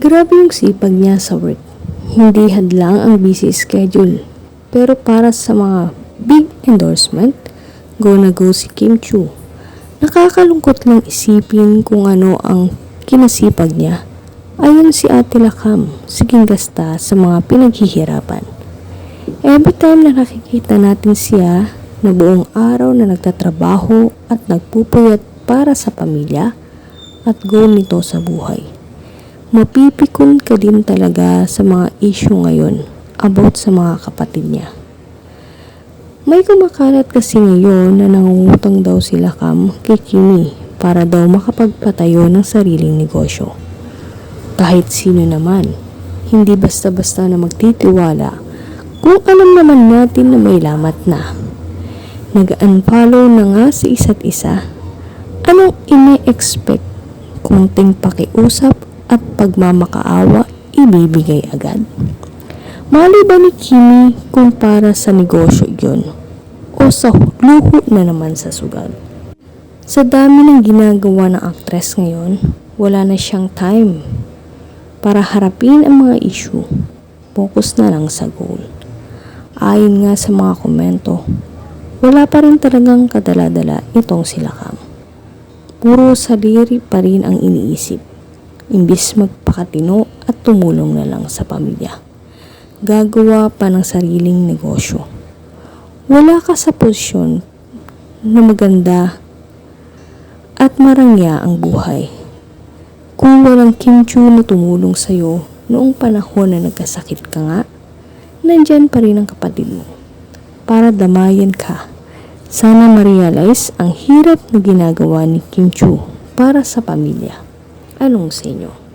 Grabe yung sipag niya sa work. Hindi hadlang ang busy schedule. Pero para sa mga big endorsement, go na go si Kim Chu. Nakakalungkot lang isipin kung ano ang kinasipag niya. Ayon si Ate Lakam, siging gasta sa mga pinaghihirapan. Every time na nakikita natin siya na buong araw na nagtatrabaho at nagpupuyat para sa pamilya at goal nito sa buhay. Mapipikon ka din talaga sa mga issue ngayon about sa mga kapatid niya. May kumakalat kasi ngayon na nangungutang daw sila Kam kay Kimi para daw makapagpatayo ng sariling negosyo. Kahit sino naman, hindi basta-basta na magtitiwala kung alam naman natin na may lamat na. Nag-unfollow na nga sa isa't isa. Anong ine-expect kunting pakiusap at pagmamakaawa ibibigay agad? Mali ba ni Kimi kung para sa negosyo yon o sa luho na naman sa sugal? Sa dami ng ginagawa ng aktres ngayon, wala na siyang time para harapin ang mga issue. Focus na lang sa goal. Ayon nga sa mga komento, wala pa rin talagang kadala-dala itong sila Kam. Puro saliri pa rin ang iniisip, imbis magpakatino at tumulong na lang sa pamilya. Gagawa pa ng sariling negosyo. Wala ka sa posisyon na maganda at marangya ang buhay. Kung walang kimchu na tumulong sa'yo noong panahon na nagkasakit ka nga, nandyan pa rin ang kapatid mo para damayan ka. Sana ma-realize ang hirap na ginagawa ni Kim Chu para sa pamilya anong sinyo?